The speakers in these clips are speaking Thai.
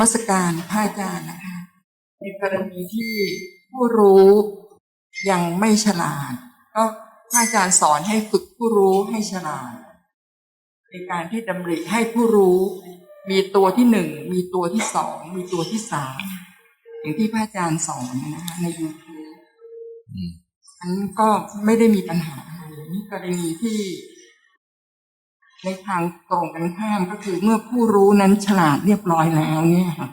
มัสการพระอาจารย์นะคะในกรณีที่ผู้รู้ยังไม่ฉลาด ก็พระอาจารย์สอนให้ฝึกผู้รู้ให้ฉลาด ในการที่ดำริให้ผู้รู้ มีตัวที่หนึ่งมีตัวที่สองมีตัวที่สามอย่างที่พระอาจารย์สอนนะคะในยูทูบอันนั้นก็ไม่ได้มีปัญหาอะไรนี่กรณีที่ ในทางตรงกันข้ามก็คือเมื่อผู้รู้นั้นฉลาดเรียบร้อยแล้วเนี่ยค่ะ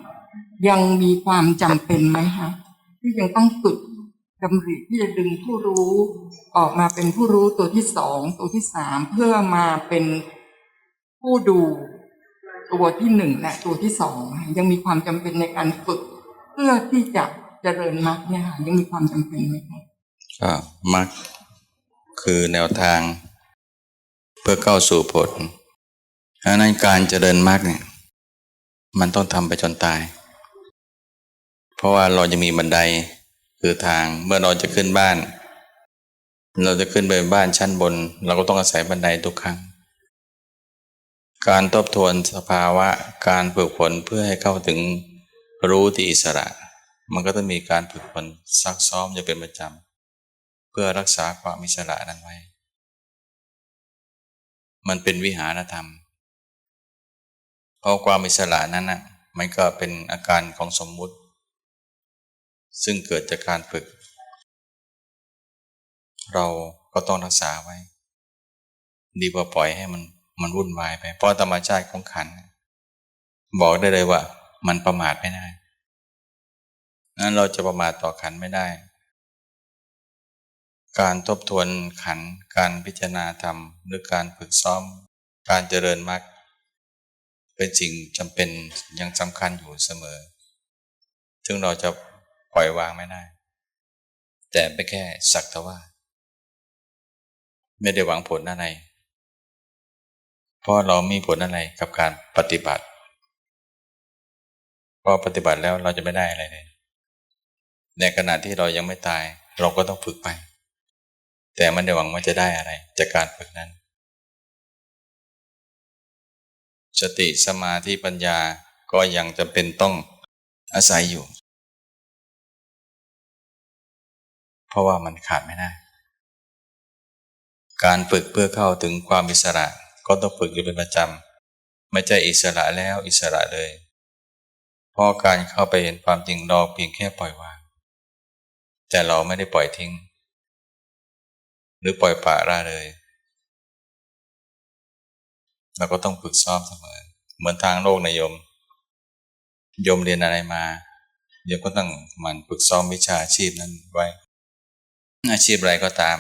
ยังมีความจำเป็นไหมคะที่ยังต้องฝึกดำริที่จะดึงผู้รู้ออกมาเป็นผู้รู้ตัวที่สองตัวที่สามเพื่อมาเป็นผู้ดูตัวที่หนึ่งและตัวที่สองยังมีความจำเป็นในการฝึก เพื่อที่จะเจริญมรรคเนี่ยค่ะยังมีความจำเป็นไหมคะก็มักคือแนวทาง พื่อเข้าสู่ผลดังนั้นการเจริญมรรคเนี่ย มันต้องทำไปจนตาย เพราะว่าเราจะมีบันไดคือทางเมื่อเราจะขึ้นบ้าน เราจะขึ้นไปบ้านชั้นบน เราก็ต้องอาศัยบันไดทุกครั้ง การทบทวนสภาวะการฝึกฝนเพื่อให้เข้าถึงรู้ที่อิสระ มันก็ต้องมีการฝึกฝนซักซ้อมจะเป็นประจำเพื่อรักษาความอิสระนั้นไว้ มันเป็นวิหารธรรม เพราะความอิสระนั้นนะมันก็เป็นอาการของสมมุติ ซึ่งเกิดจากการฝึก เราก็ต้องรักษาไว้ ดีกว่าปล่อยให้มันมันวุ่นวายไป เพราะธรรมชาติของขัน บอกได้เลยว่า มันประมาทไม่ได้นั้นเราจะประมาทต่อขันไม่ได้ การทบทวนขัน การพิจารณาธรรม หรือการฝึกซ้อม การเจริญมรรคเป็นสิ่งจำเป็นยังสำคัญอยู่เสมอ ซึ่งเราจะปล่อยวางไม่ได้ แต่ไปแค่สักแต่ว่า ไม่ได้หวังผลอะไรเพราะเรามีผลอะไรกับการปฏิบัติพอปฏิบัติแล้วเราจะไม่ได้อะไรเลย ในขณะที่เรายังไม่ตาย เราก็ต้องฝึกไป แต่ไม่ได้หวังว่าจะได้อะไร จากการฝึกนั้น สติสมาธิปัญญาก็ยังจำเป็นต้องอาศัยอยู่ เพราะว่ามันขาดไม่ได้ การฝึกเพื่อเข้าถึงความอิสระก็ต้องฝึกอยู่เป็นประจำ ไม่ใช่อิสระแล้วอิสระเลยเพราะการเข้าไปเห็นความจริงเราเพียงแค่ปล่อยวาง แต่เราไม่ได้ปล่อยทิ้ง รือปล่อยปละละเลยเราก็ต้องฝึกซ้อมเสมอ เหมือนทางโลกนายมโยมเรียนอะไรมาโยมก็ต้องมันฝึกซ้อมวิชาอาชีพนั้นไว้ อาชีพอะไรก็ตาม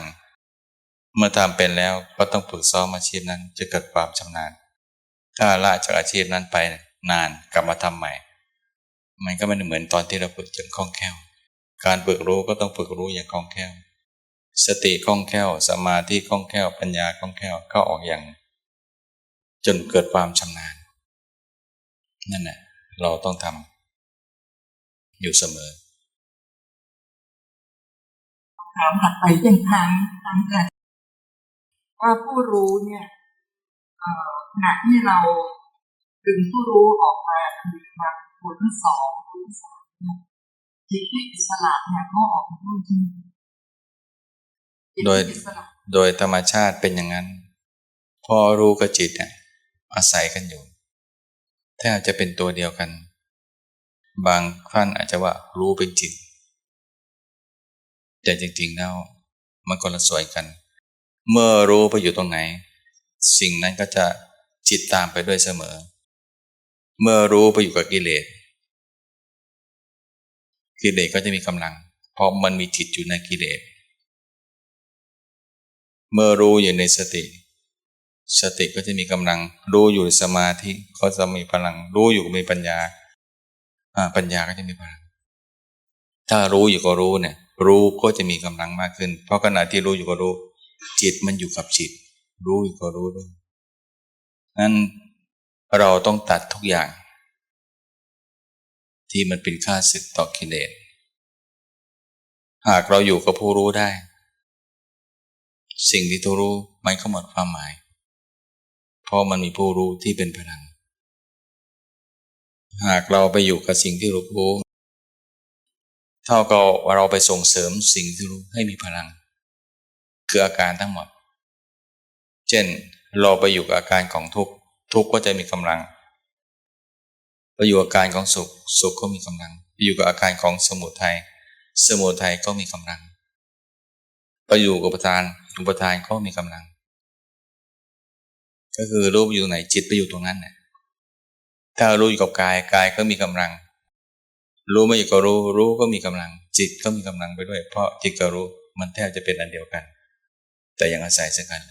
เมื่อทำเป็นแล้วก็ต้องฝึกซ้อมอาชีพนั้น จะเกิดความชำนาญ ถ้าละจากอาชีพนั้นไปนานกลับมาทำใหม่ มันก็ไม่เหมือนตอนที่เราฝึกจนคล่องแคล่ว การฝึกรู้ก็ต้องฝึกรู้อย่างคล่องแคล่ว สติคล่องแคล่ว สมาธิคล่องแคล่ว ปัญญาคล่องแคล่วเข้าออกอย่าง จนเกิดความชำนาญ นั่นแหละเราต้องทำอยู่เสมอถามถัดไปเป็นทางทางการว่าผู้รู้เนี่ยขณะที่เราดึงผู้รู้ออกมาคือมาตัวที่สองตัวที่สามเนี่ยจิตที่อิสระเนี่ยก็ออกมาด้วยที่จิต โดยโดยธรรมชาติเป็นอย่างนั้น พอรู้กับจิตเนี่ยอาศัยกันอยู่แทบจะเป็นตัวเดียวกัน บางท่านอาจจะว่ารู้เป็นจิต แต่จริงๆแล้วมันคนละส่วนกัน เมื่อรู้ไปอยู่ตรงไหน สิ่งนั้นก็จะจิตตามไปด้วยเสมอ เมื่อรู้ไปอยู่กับกิเลสกิเลสก็จะมีกำลัง เพราะมันมีจิตอยู่ในกิเลส เมื่อรู้อยู่ในสติ สติก็จะมีกำลัง รู้อยู่สมาธิก็จะมีพลัง รู้อยู่มีปัญญาปัญญาก็จะมีพลัง ถ้ารู้อยู่ก็รู้เนี่ย รู้ก็จะมีกำลังมากขึ้น เพราะขณะที่รู้อยู่ก็รู้ จิตมันอยู่กับจิต รู้อยู่ก็รู้ด้วยนั้นเราต้องตัดทุกอย่าง ที่มันเป็นค่าศึกต่อกิเลสหากเราอยู่กับผู้รู้ได้ สิ่งที่ตัวรู้มันก็หมดความหมาย เพราะมันมีผู้รู้ที่เป็นพลัง หากเราไปอยู่กับสิ่งที่รู้รู้เท่ากับเราไปส่งเสริมสิ่งที่รู้ให้มีพลัง คืออาการทั้งหมด เช่นเราไปอยู่กับอาการของทุกข์ทุกข์ก็จะมีกำลังไปอยู่อาการของสุข สุขก็มีกำลังไปอยู่กับอาการของสมุทัยสมุทัยก็มีกำลังไปอยู่กับอุปทาน อุปทานก็มีกำลัง ก็คือรู้อยู่ตรงไหนจิตไปอยู่ตรงนั้นเนี่ยถ้ารู้อยู่กับกายกายก็มีกำลัง รู้ไม่อยู่กับรู้ รู้ก็มีกำลัง จิตก็มีกำลังไปด้วย เพราะจิตกับรู้มันแทบจะเป็นอันเดียวกัน แต่ยังอาศัยซึ่งกัน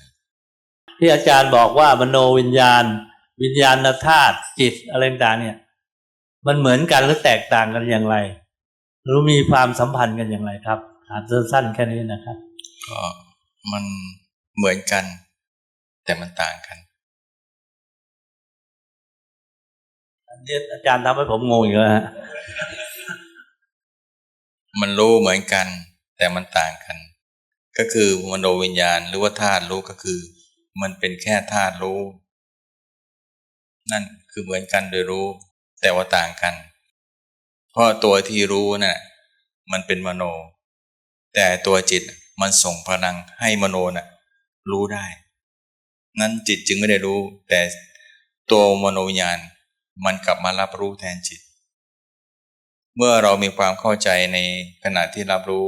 ที่อาจารย์บอกว่ามโนวิญญาณ วิญญาณธาตุจิตอะไรต่างๆเนี่ย มันเหมือนกันหรือแตกต่างกันอย่างไรหรือมีความสัมพันธ์กันอย่างไรครับถามสั้นๆแค่นี้นะครับก็ มันเหมือนกัน แต่มันต่างกันอันนี้อาจารย์ทำให้ผมงงอีกแล้วฮะมันรู้เหมือนกัน แต่มันต่างกัน ก็คือมโนวิญญาณหรือว่าธาตุรู้ก็คือ มันเป็นแค่ธาตุรู้ นั่นคือเหมือนกันโดยรู้ แต่ว่าต่างกันเพราะตัวที่รู้น่ะ มันเป็นมโน แต่ตัวจิต มันส่งพลังให้มโนน่ะรู้ได้ นั้นจิตจึงไม่ได้รู้ แต่ตัวมโนวิญญาณมันกลับมารับรู้แทนจิต เมื่อเรามีความเข้าใจในขณะที่รับรู้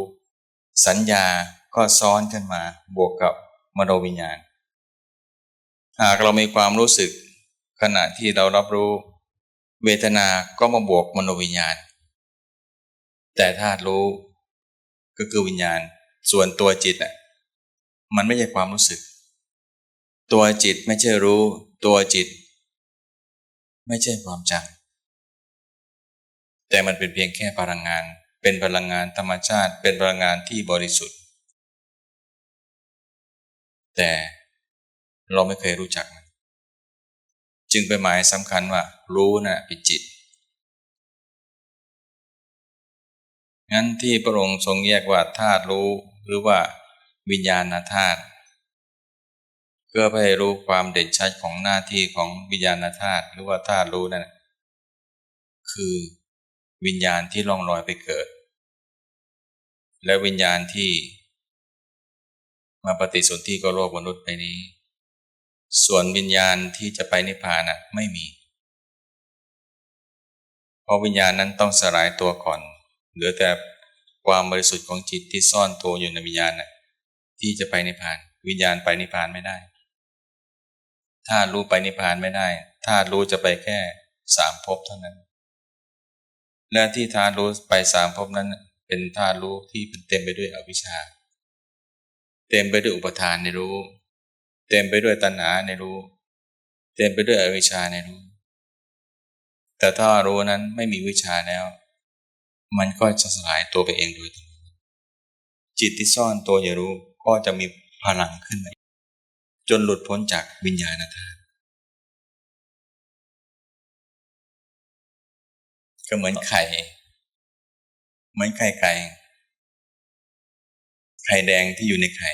สัญญาก็ซ้อนขึ้นมาบวกกับมโนวิญญาณ หากเรามีความรู้สึก ขณะที่เรารับรู้ เวทนาก็มาบวกมโนวิญญาณ แต่ธาตุรู้ก็คือวิญญาณ ส่วนตัวจิตอะมันไม่ใช่ความรู้สึก ตัวจิตไม่ใช่รู้ ตัวจิต ไม่ใช่ความจำแต่มันเป็นเพียงแค่พลังงาน เป็นพลังงานธรรมชาติ เป็นพลังงานที่บริสุทธิ์ แต่เราไม่เคยรู้จักมันจึงเป็นหมายสำคัญว่า รู้นะ่ะเป็นจิต งั้นที่พระองค์ทรงแยกว่าธาตุรู้ หรือว่าวิญญาณธาตุเพื่อให้รู้ความเด่นชัดของหน้าที่ของวิญญาณธาตุหรือว่าธาตุรู้นั่นคือวิญญาณที่ล่องลอยไปเกิด และวิญญาณที่ มาปฏิสนธิกับโลกมนุษย์ไปนี้ ส่วนวิญญาณที่จะไปนิพพานน่ะไม่มี เพราะวิญญาณนั้นต้องสลายตัวก่อน เหลือแต่ ความบริสุทธิ์ของจิตที่ซ่อนตัวอยู่ในวิญญาณน่ะที่จะไปนิพพาน วิญญาณไปนิพพานไม่ได้ถ้ารู้ไปนิพพานไม่ได้ถ้ารู้จะไปแค่สามภพเท่านั้น และที่ธาตุรู้ไปสามภพนั้น เป็นธาตุรู้ที่เป็นเต็มไปด้วยอวิชชา เต็มไปด้วยอุปทานในรู้ เต็มไปด้วยตัณหาในรู้ เต็มไปด้วยอวิชชาในรู้ แต่ถ้ารู้นั้นไม่มีวิชาแล้ว มันก็จะสลายตัวไปเองโดยตรงจิตที่ซ่อนตัวอย่ารู้ก็จะมีพลังขึ้นมาจนหลุดพ้นจากวิญญาณธาตุก็เหมือนไข่ เหมือนไข่ไก่ ไข่แดงที่อยู่ในไข่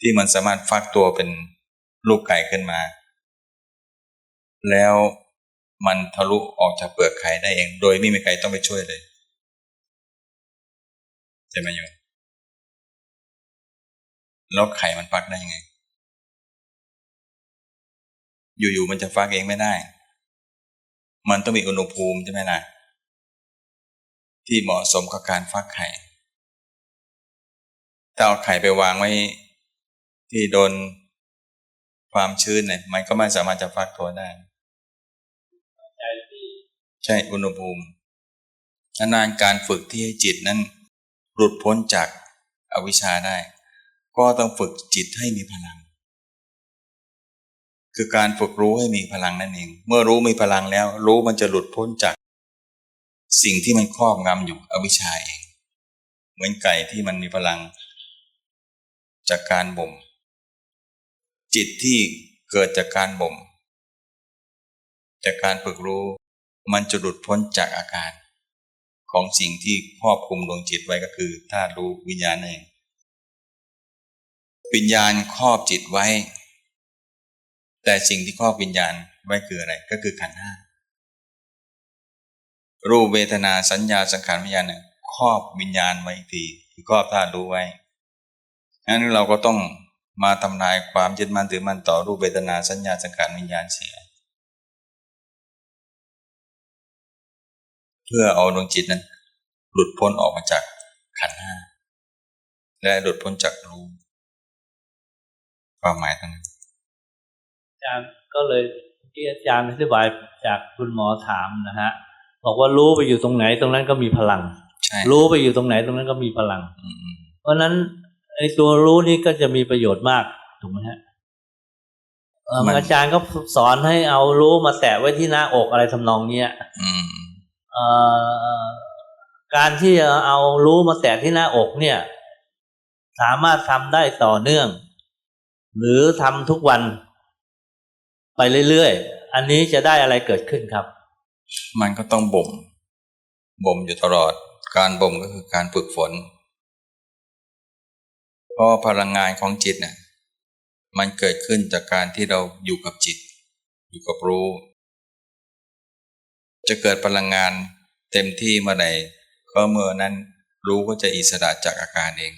ที่มันสามารถฟักตัวเป็นลูกไก่ขึ้นมา แล้ว มันทะลุออกจากเปลือกไข่ได้เอง โดยไม่มีใครต้องไปช่วยเลยใช่ไหมโยมแล้วไข่มันฟักได้ยังไง อยู่ๆมันจะฟักเองไม่ได้ มันต้องมีอุณหภูมิใช่ไหมล่ะ ที่เหมาะสมกับการฟักไข่ ถ้าเอาไข่ไปวางไว้ที่โดนความชื้นเนี่ยมันก็ไม่สามารถจะฟักตัวได้ ใช่อุณหภูมินานการฝึกที่ให้จิตนั้นหลุดพ้นจากอวิชชาได้ ก็ต้องฝึกจิตให้มีพลัง คือการฝึกรู้ให้มีพลังนั่นเอง เมื่อรู้มีพลังแล้ว รู้มันจะหลุดพ้นจาก สิ่งที่มันครอบงำอยู่อวิชชาเอง เหมือนไก่ที่มันมีพลัง จากการบ่ม จิตที่เกิดจากการบ่ม จากการฝึกรู้ มันจะหลุดพ้นจากอาการของสิ่งที่ครอบคุมดวงจิตไว้ก็คือธาตุรู้วิญญาณเอง วิญญาณครอบจิตไว้ แต่สิ่งที่ครอบวิญญาณไว้คืออะไรก็คือขันธ์ห้ารูปเวทนาสัญญาสังขารวิญญาณเนี่ยครอบวิญญาณไว้อีกทีคือครอบธาตุรู้ไว้งั้นเราก็ต้องมาทำลายความยึดมั่นถือมั่นต่อรูปเวทนาสัญญาสังขารวิญญาณเสีย เพื่อเอาดวงจิตนั้น หลุดพ้นออกมาจากขันธ์ห้าและหลุดพ้นจากรู้ความหมายตรงนั้นอาจารย์ก็เลยที่อาจารย์อธิบายจากคุณหมอถามนะฮะบอกว่ารู้ไปอยู่ตรงไหนตรงนั้นก็มีพลังใช่รู้ไปอยู่ตรงไหนตรงนั้นก็มีพลังอืมอืมเพราะฉะนั้นไอ้ตัวรู้นี่ก็จะมีประโยชน์มากถูกไหมฮะเอ่ออาจารย์ก็สอนให้เอารู้มาแตะไว้ที่หน้าอกอะไรทำนองเนี้ยอืมเอ่อ การที่จะเอารู้มาแตะที่หน้าอกเนี่ย สามารถทำได้ต่อเนื่อง หรือทำทุกวันไปเรื่อยๆ อันนี้จะได้อะไรเกิดขึ้นครับ มันก็ต้องบ่ม บ่มอยู่ตลอด การบ่มก็คือการฝึกฝน เพราะพลังงานของจิตเนี่ยมันเกิดขึ้นจากการที่เราอยู่กับจิต อยู่กับรู้ จะเกิดพลังงานเต็มที่เมื่อใดก็เมื่อนั้นรู้ก็จะอิสระจากอาการเอง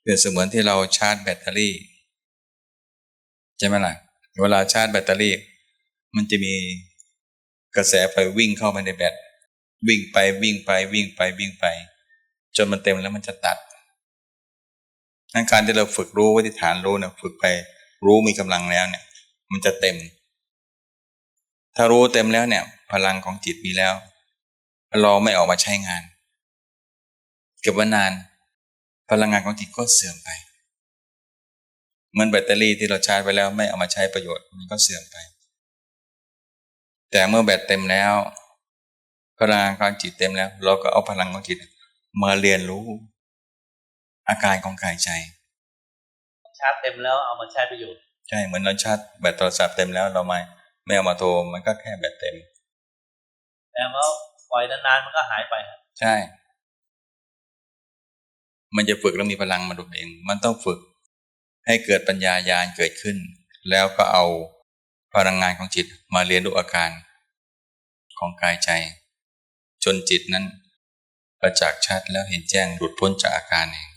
เปรียบเสมือนที่เราชาร์จแบตเตอรี่ใช่ไหมล่ะเวลาชาร์จแบตเตอรี่ มันจะมีกระแสไฟวิ่งเข้าไปในแบตวิ่งไปวิ่งไปวิ่งไปวิ่งไป จนมันเต็มแล้วมันจะตัดนั่นการที่เราฝึกรู้ว้ที่ฐานรู้เนี่ยฝึกไปรู้มีกำลังแล้วเนี่ย มันจะเต็ม ถ้ารู้เต็มแล้วเนี่ย พลังของจิตมีแล้วเราไม่ออกมาใช้งาน เก็บไว้นาน พลังงานของจิตก็เสื่อมไปเหมือนแบตเตอรี่ที่เราชาร์จไปแล้วไม่เอามาใช้ประโยชน์มันก็เสื่อมไป แต่เมื่อแบตเต็มแล้ว พลังงานของจิตเต็มแล้ว เราก็เอาพลังของจิต มาเรียนรู้ อาการของกายใจ ชาร์จเต็มแล้วเอามาใช้ประโยชน์ใช่เหมือนเราชาร์จแบตโทรศัพท์เต็มแล้วเราไม่ ไม่เอามาโทรมันก็แค่แบตเต็ม แต่ว่าปล่อยนานๆมันก็หายไปครับใช่ มันจะฝึกแล้วมีพลังมาดูเอง มันต้องฝึกให้เกิดปัญญายาณเกิดขึ้น แล้วก็เอาพลังงานของจิตมาเรียนรู้อาการของกายใจ จนจิตนั้น ประจักษ์ชัดแล้วเห็นแจ้งหลุดพ้นจากอาการเอง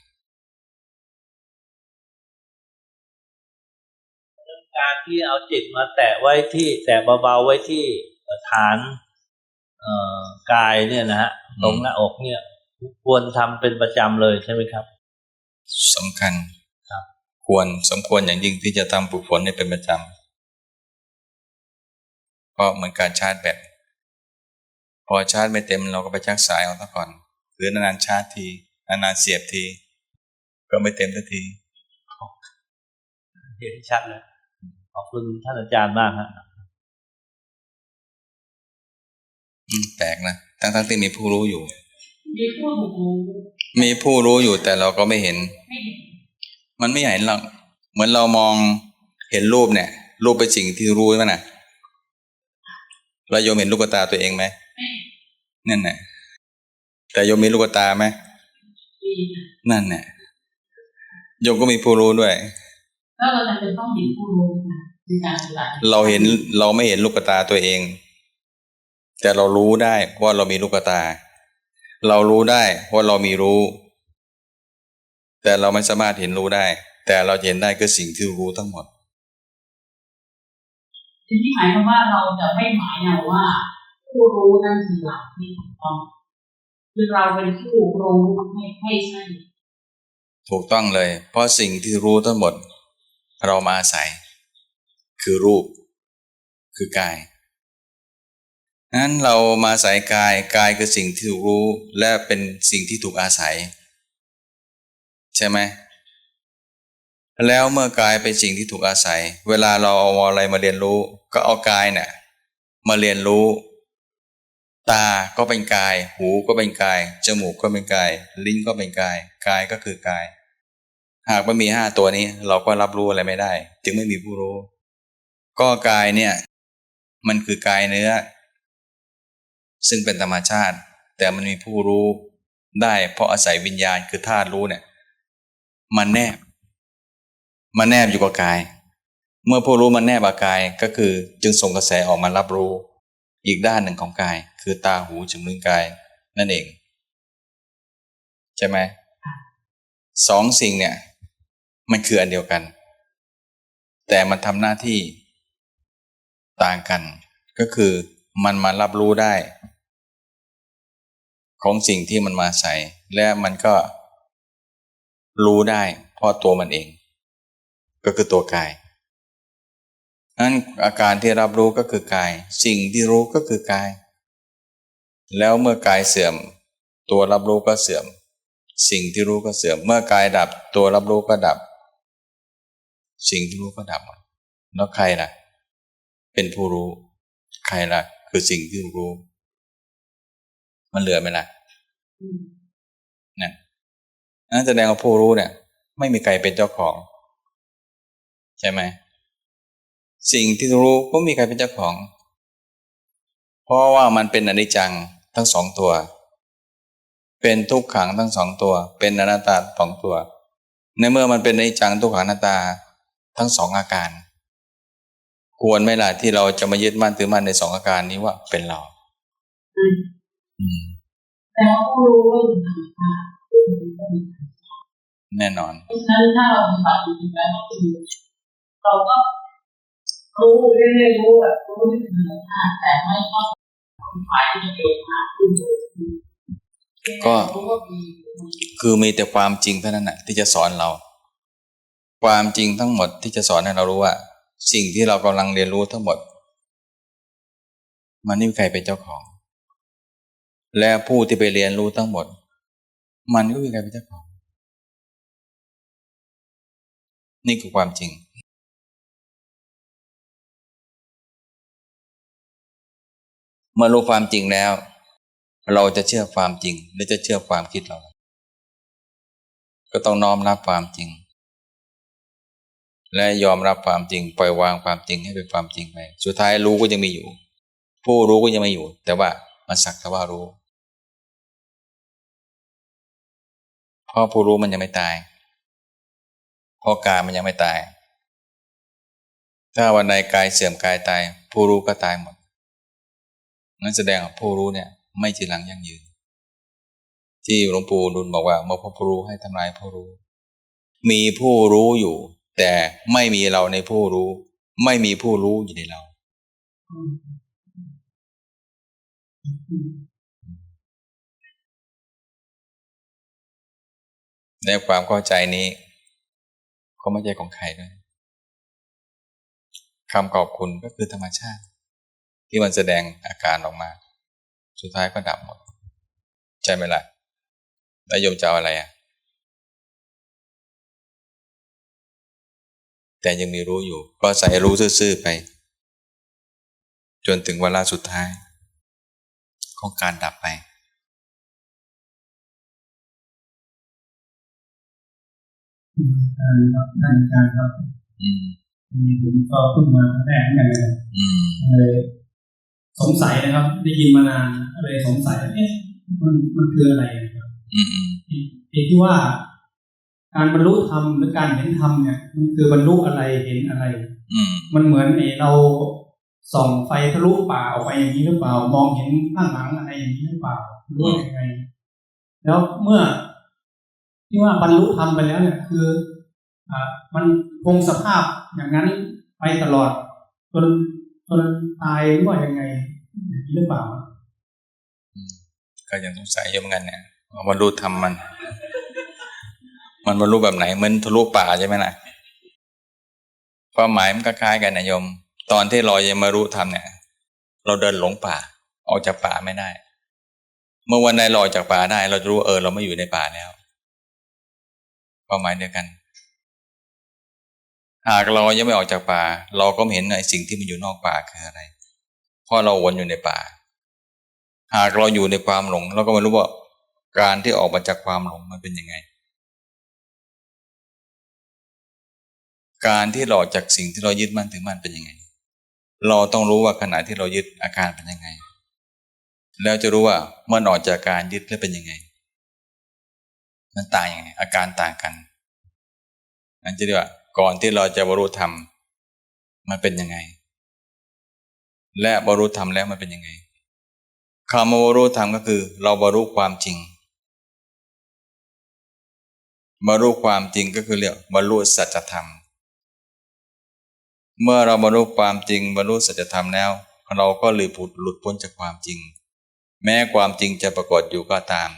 การที่เอาจิตมาแตะไว้ที่แตะเบาๆไว้ที่ฐานเอ่อกายเนี่ยนะฮะตรงหน้าอกเนี่ย ควรทำเป็นประจำเลยใช่ไหมครับสำคัญครับ ควรสมควรอย่างยิ่งที่จะทำฝึกฝนให้เป็นประจำเพราะเหมือนการชาร์จแบตพอชาร์จไม่เต็มเราก็ไปชักสายออกซะก่อน หรือนานๆชาร์จทีนานๆเสียบที ก็ไม่เต็มสักทีเห็นชัดเลยข อบคุณท่านอาจารย์มากฮะอืมแปลกนะทั้งๆที่มีผู้รู้อยู่ มีผู้ถูกรู้มีผู้รู้อยู่แต่เราก็ไม่เห็นไม่เห็น มันไม่เห็นหรอกเหมือนเรามองเห็นรูปเนี่ย รูปเป็นสิ่งที่รู้ไหมนะเราโยมเห็นลูกตาตัวเองไหมไม่เห็นนั่นแหละแต่โยมมีลูกตาไหมดีนะนั่นแหละโยมก็มีผู้รู้ด้วยแล้วเราจำเป็นต้องเห็นผู้รู้นะ ในการปฏิบัติเราเห็นเราไม่เห็นลูกตาตัวเอง แต่เรารู้ได้ว่าเรามีลูกตา เรารู้ได้ว่าเรามีรู้ แต่เราไม่สามารถเห็นรู้ได้ แต่เราเห็นได้คือสิ่งที่รู้ทั้งหมดทีนี้หมายความว่าเราจะไม่หมายเอาว่า ผู้รู้นั่นคือเราที่ถูกต้องคือเราเป็นผู้รู้ไม่ไม่ใช่ถูกต้องเลย เพราะสิ่งที่รู้ทั้งหมด เรามาอาศัย คือรูป คือกายนั้นเรามาอาศัยกายกายคือสิ่งที่ถูกรู้และเป็นสิ่งที่ถูกอาศัย ใช่ไหมแล้วเมื่อกายเป็นสิ่งที่ถูกอาศัย เวลาเราเอาอะไรมาเรียนรู้ ก็เอากายเนี่ยมาเรียนรู้ ตาก็เป็นกาย หูก็เป็นกาย จมูกก็เป็นกาย ลิ้นก็เป็นกาย กายก็คือกาย หากไม่มีห้าตัวนี้ เราก็รับรู้อะไรไม่ได้ จึงไม่มีผู้รู้ ก็กายเนี่ย มันคือกายเนื้อ ซึ่งเป็นธรรมชาติ แต่มันมีผู้รู้ได้ เพราะอาศัยวิญญาณคือธาตุรู้เนี่ย มันแนบ มันแนบอยู่กับกาย เมื่อผู้รู้มันแนบกับกายก็คือจึงส่งกระแสออกมารับรู้ อีกด้านหนึ่งของกาย คือตาหูจมูกกายนั่นเอง ใช่ไหมสองสิ่งเนี่ย มันคืออันเดียวกัน แต่มันทำหน้าที่ ต่างกัน ก็คือมันมารับรู้ได้ ของสิ่งที่มันมาใส่และมันก็รู้ได้เพราะตัวมันเอง ก็คือตัวกายนั้นอาการที่รับรู้ก็คือกาย สิ่งที่รู้ก็คือกาย แล้วเมื่อกายเสื่อม ตัวรับรู้ก็เสื่อม สิ่งที่รู้ก็เสื่อม เมื่อกายดับ ตัวรับรู้ก็ดับ สิ่งที่รู้ก็ดับหมดแล้วใครล่ะ เป็นผู้รู้ ใครล่ะ คือสิ่งที่รู้ มันเหลือไหมล่ะอืมนั่นนั่นแสดงว่าผู้รู้เนี่ย ไม่มีใครเป็นเจ้าของ ใช่ไหมสิ่งที่รู้ก็ไม่มีใครเป็นเจ้าของ เพราะว่ามันเป็นอนิจจังทั้งสองตัว เป็นทุกขังทั้งสองตัว เป็นอนัตตาสองตัว ในเมื่อมันเป็นอนิจจังทุกขังอนัตตาทั้งสองอาการ ควรไหมล่ะที่เราจะมายึดมั่นถือมั่นในสองอาการนี้ว่าเป็นเราอืมอืมแต่ว่าผู้รู้ก็อยู่ธรรมชาติผู้รู้ก็มีธรรมชาติแน่นอนเพราะฉะนั้นถ้าเราปฏิบัติจริงๆแล้วก็คือเราก็รู้เรื่อยๆรู้แบบรู้ที่เป็นธรรมชาติแต่ไม่ต้องฝ่ายที่จะเป็นหาผู้รู้ก็รู้ว่ามีคือมีแต่ความจริงเท่านั้นนะที่จะสอนเรา ความจริงทั้งหมดที่จะสอนให้เรารู้ว่า สิ่งที่เรากำลังเรียนรู้ทั้งหมด มันไม่มีใครเป็นเจ้าของ และผู้ที่ไปเรียนรู้ทั้งหมด มันก็ไม่มีใครเป็นเจ้าของ นี่คือความจริงเมื่อรู้ความจริงแล้ว เราจะเชื่อความจริง หรือจะเชื่อความคิดเรา ก็ต้องน้อมรับความจริง และยอมรับความจริง ปล่อยวางความจริงให้เป็นความจริงไปสุดท้ายรู้ก็ยังมีอยู่ ผู้รู้ก็ยังไม่อยู่ แต่ว่ามันสักแต่ว่ารู้เพราะผู้รู้มันยังไม่ตายเพราะกายมันยังไม่ตาย ถ้าวันใดกายเสื่อมกายตาย ผู้รู้ก็ตายหมดนั่นแสดงว่าผู้รู้เนี่ย ไม่จีรังยั่งยืน ที่หลวงปู่ดุลบอกว่าเมื่อผู้รู้ให้ทำลายผู้รู้ มีผู้รู้อยู่ แต่ไม่มีเราในผู้รู้ ไม่มีผู้รู้อยู่ในเรา ในความเข้าใจนี้ ก็ไม่ใช่ของใครด้วยคำขอบคุณก็คือธรรมชาติ ที่มันแสดงอาการออกมา สุดท้ายก็ดับหมด ใช่ไหมล่ะแล้วโยมจะเอาอะไรอะ แต่ยังมีรู้อยู่ ก็ใส่รู้ซื่อๆไป จนถึงเวลาสุดท้าย ของการดับไป การครับท่านอาจารย์ครับอืมมีผมก็เพิ่งมาแรกเหมือนกันนะครับอืมเลยสงสัยนะครับ ได้ยินมานานเลยสงสัยเอ๊ะมันมันคืออะไรนะครับอืมอืมไอ้ที่ว่า การบรรลุธรรมหรือการเห็นธรรมเนี่ยมันคือบรรลุอะไรเห็นอะไร อืมมันเหมือนไอ้เราส่องไฟทะลุป่าออกไปอย่างนี้หรือเปล่า มองเห็นข้างหลังอะไรอย่างนี้หรือเปล่าหรือว่ายังไงแล้วเมื่อที่ว่าบรรลุธรรมไปแล้วเนี่ยคืออ่ามันคงสภาพอย่างนั้นไปตลอดจนจนตายหรือว่ายังไงอย่างนี้หรือเปล่าก็ยังสงสัยอยู่เหมือนกันเนี่ยว่าบรรลุธรรมมัน มันบรรลุแบบไหนเหมือนทะลุป่าใช่ไหมล่ะความหมายมันก็คล้ายกันนะโยม ตอนที่เรายังมารู้ธรรมเนี่ย เราเดินหลงป่า ออกจากป่าไม่ได้ เมื่อวันใดเราออกจากป่าได้ เราจะรู้เออเราไม่อยู่ในป่าแล้วความหมายเดียวกัน หากเรายังไม่ออกจากป่า เราก็ไม่เห็นไอ้สิ่งที่มันอยู่นอกป่าคืออะไรเพราะเราวนอยู่ในป่า หากเราอยู่ในความหลง เราก็ไม่รู้ว่าการที่ออกมาจากความหลงมันเป็นยังไง การที่เราอจากสิ่งที่เรายึดมั่นถือมั่นเป็นยังไง เราต้องรู้ว่าขณะที่เรายึดอาการเป็นยังไง แล้วจะรู้ว่ามันออกจากการยึดแล้วเป็นยังไง มันต่างยังไง อาการต่างกันนั่นจะเรียกว่า ก่อนที่เราจะบรรลุธรรมมันเป็นยังไง และบรรลุธรรมแล้วมันเป็นยังไงคำว่าบรรลุธรรมก็คือ เราบรรลุความจริงบรรลุความจริงก็คือเรียกบรรลุสัจธรรม เมื่อเราบรรลุความจริงบรรลุสัจธรรมแล้ว เราก็หลุดพ้นหลุดพ้นจากความจริง แม้ความจริงจะปรากฏอยู่ก็ตาม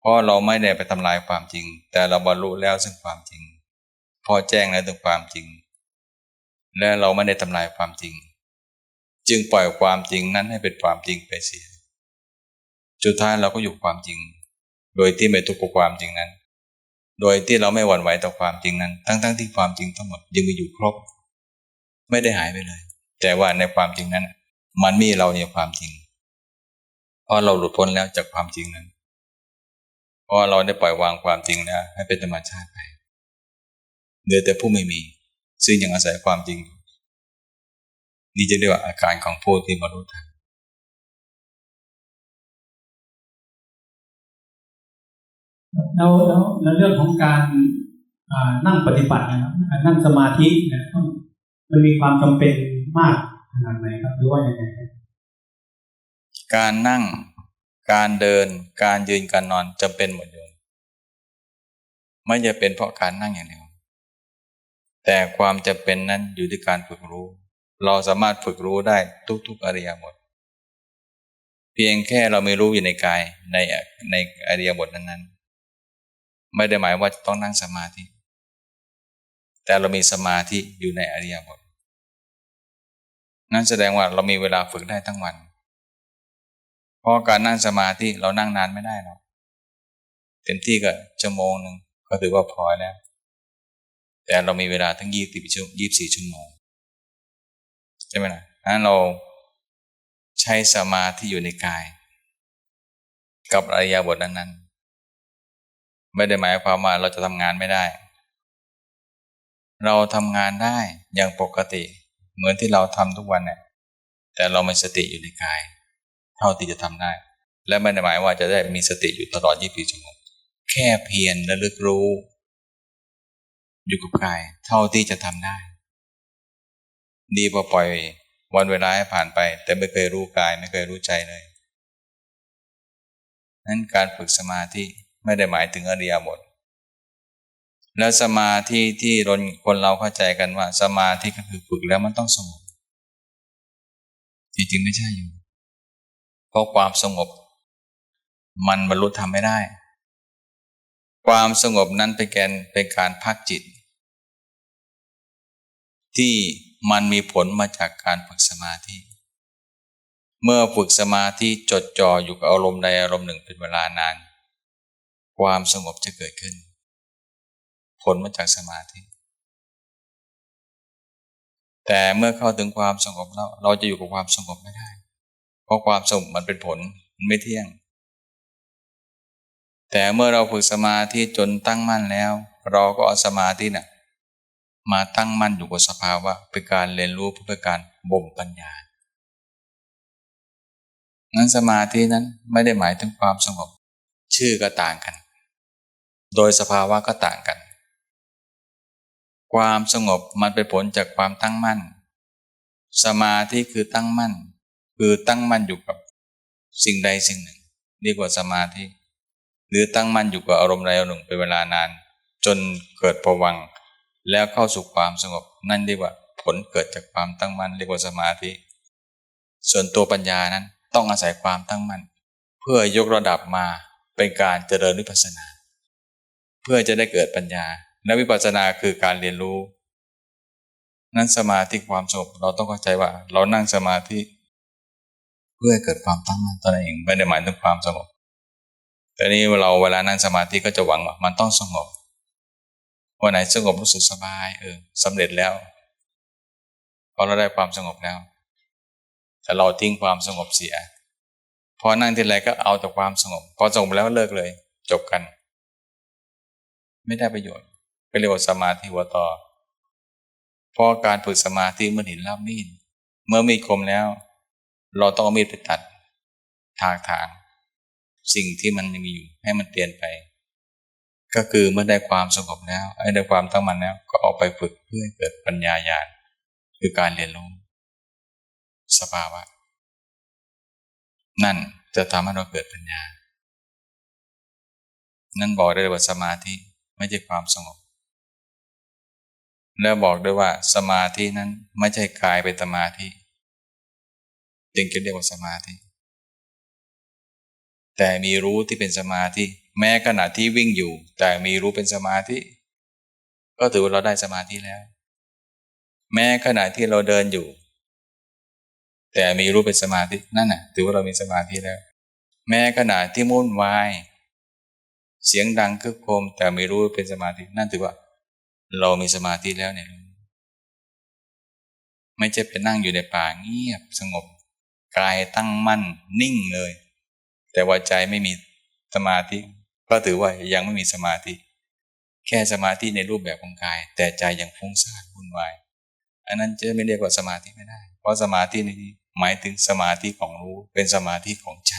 เพราะเราไม่ได้ไปทำลายความจริง แต่เราบรรลุแล้วซึ่งความจริง พอแจ้งแล้วถึงความจริง และเราไม่ได้ทำลายความจริง จึงปล่อยความจริงนั้นให้เป็นความจริงไปเสียสุดท้ายเราก็อยู่ความจริง โดยที่ไม่ทุกข์กับความจริงนั้น โดยที่เราไม่หวั่นไหวต่อความจริงนั้น ทั้งๆทที่ความจริงทั้งหมดยังมีอยู่ครบ ไม่ได้หายไปเลย แต่ว่าในความจริงนั้น มันมีเราในความจริงเพราะเราหลุดพ้นแล้วจากความจริงนั้น เพราะเราได้ปล่อยวางความจริงแล้วให้เป็นธรรมชาติไปเหลือแต่ผู้ไม่มี ซึ่งยังอาศัยความจริง นี่จะเรียกว่าอาการของผู้ที่บรรลุธรรมแล้วแล้วเรื่องของการนั่งปฏิบัตินะครับนั่งสมาธิเนี่ยต้อง มันมีความจำเป็นมากขนาดไหนครับหรือว่ายังไงครับการนั่ง การเดิน การยืน การนอนจำเป็นหมดเลยไม่จะเป็นเพราะการนั่งอย่างเดียว แต่ความจำเป็นนั้นอยู่ที่การฝึกรู้ เราสามารถฝึกรู้ได้ทุก ๆอริยบท เพียงแค่เราไม่รู้อยู่ในกายในในอริยบทนั้นๆ ไม่ได้หมายว่าต้องนั่งสมาธิ แต่เรามีสมาธิอยู่ในอริยบท นั่นแสดงว่าเรามีเวลาฝึกได้ทั้งวัน เพราะการนั่งสมาธิเรานั่งนานไม่ได้หรอกเต็มที่ก็ชั่วโมงหนึ่งก็ถือว่าพอแล้ว แต่เรามีเวลาทั้งยี่สิบชั่วยี่สิบสี่ชั่วโมงใช่ไหมนะนั้นเราใช้สมาธิอยู่ในกาย กับอริยบทนั้นๆไม่ได้หมายความว่าเราจะทำงานไม่ได้ เราทำงานได้อย่างปกติ เหมือนที่เราทำทุกวันเนี่ยแต่เรามีสติอยู่ในกาย เท่าที่จะทำได้ และไม่ได้หมายว่าจะได้มีสติอยู่ตลอด 24 ชั่วโมง แค่เพียรระลึกรู้ อยู่กับกาย เท่าที่จะทำได้ ดีกว่าปล่อยวันเวลาให้ผ่านไป แต่ไม่เคยรู้กายไม่เคยรู้ใจเลยนั้นการฝึกสมาธิไม่ได้หมายถึงอริยบท แล้วสมาธิที่คนเราเข้าใจกันว่า สมาธิก็คือฝึกแล้วมันต้องสงบจริงๆไม่ใช่อยู่เพราะความสงบ มันบรรลุธรรมไม่ได้ ความสงบนั้นเป็นการเป็นการพักจิต ที่มันมีผลมาจากการฝึกสมาธิ เมื่อฝึกสมาธิจดจ่ออยู่กับอารมณ์ใดอารมณ์หนึ่งเป็นเวลานาน ความสงบจะเกิดขึ้น ผลมาจากสมาธิ แต่เมื่อเข้าถึงความสงบแล้วเราจะอยู่กับความสงบไม่ได้ เพราะความสงบมันเป็นผลมันไม่เที่ยง แต่เมื่อเราฝึกสมาธิจนตั้งมั่นแล้ว เราก็เอาสมาธินะ่ะมาตั้งมั่นอยู่กับสภาวะเป็นการเรียนรู้เพื่อการบ่มปัญญา นั้นสมาธินั้นไม่ได้หมายถึงความสงบ ชื่อก็ต่างกัน โดยสภาวะก็ต่างกัน ความสงบมันเป็นผลจากความตั้งมั่น สมาธิคือตั้งมั่น คือตั้งมั่นอยู่กับสิ่งใดสิ่งหนึ่งเรียกว่าสมาธิ หรือตั้งมั่นอยู่กับอารมณ์ใดอารมณ์หนึ่งเป็นเวลานาน จนเกิดผวังแล้วเข้าสู่ความสงบนั่นเรียกว่าผลเกิดจากความตั้งมั่นเรียกว่าสมาธิ ส่วนตัวปัญญานั้นต้องอาศัยความตั้งมั่น เพื่อยกระดับมาเป็นการเจริญวิปัสสนา เพื่อจะได้เกิดปัญญา และวิปัสสนาคือการเรียนรู้ นั้นสมาธิความสงบเราต้องเข้าใจว่า เรานั่งสมาธิ เพื่อเกิดความตั้งมั่นตนเองไม่ได้หมายถึงความสงบแต่นี้เราเวลานั่งสมาธิก็จะหวังว่ามันต้องสงบวันไหนสงบรู้สึกสบายเออสำเร็จแล้วพอเราได้ความสงบแล้ว แต่เราทิ้งความสงบเสีย พอนั่งทีไรก็เอาแต่ความสงบ พอสงบแล้วเลิกเลย จบกัน ไม่ได้ประโยชน์ ไปเรียกว่าสมาธิหัวต่อเพราะการฝึกสมาธิเมื่อเห็นลาบมีด เมื่อมีดคมแล้ว เราต้องเอามีดไปตัดทางทางสิ่งที่มันมีอยู่ให้มันเปลี่ยนไป ก็คือเมื่อได้ความสงบแล้วได้ความตั้งมั่นแล้ว ก็ออกไปฝึกเพื่อเกิดปัญญาญาณคือการเรียนรู้สภาวะ นั่นจะทำให้เราเกิดปัญญา นั่นบอกได้เลยว่าสมาธิไม่ใช่ความสงบ แล้วบอกด้วยว่าสมาธินั้นไม่ใช่กายเป็นสมาธิจึงจะเรียกว่าสมาธิ แต่มีรู้ที่เป็นสมาธิ แม้ขณะที่วิ่งอยู่ แต่มีรู้เป็นสมาธิ ก็ถือว่าเราได้สมาธิแล้ว แม้ขณะที่เราเดินอยู่ แต่มีรู้เป็นสมาธินั่นน่ะ ถือว่าเรามีสมาธิแล้ว แม้ขณะที่มุ่นวาย เสียงดังคึกโคมแต่ไม่รู้เป็นสมาธินั่นถือว่า เรามีสมาธิแล้วเนี่ย ไม่ใช่ไปนั่งอยู่ในป่าเงียบสงบกายตั้งมั่นนิ่งเลย แต่ว่าใจไม่มีสมาธิ ก็ถือว่ายังไม่มีสมาธิ แค่สมาธิในรูปแบบของกาย แต่ใจยังฟุ้งซ่านวุ่นวายอันนั้นจะไม่เรียกว่าสมาธิไม่ได้ เพราะสมาธินี้หมายถึงสมาธิของรู้เป็นสมาธิของใจ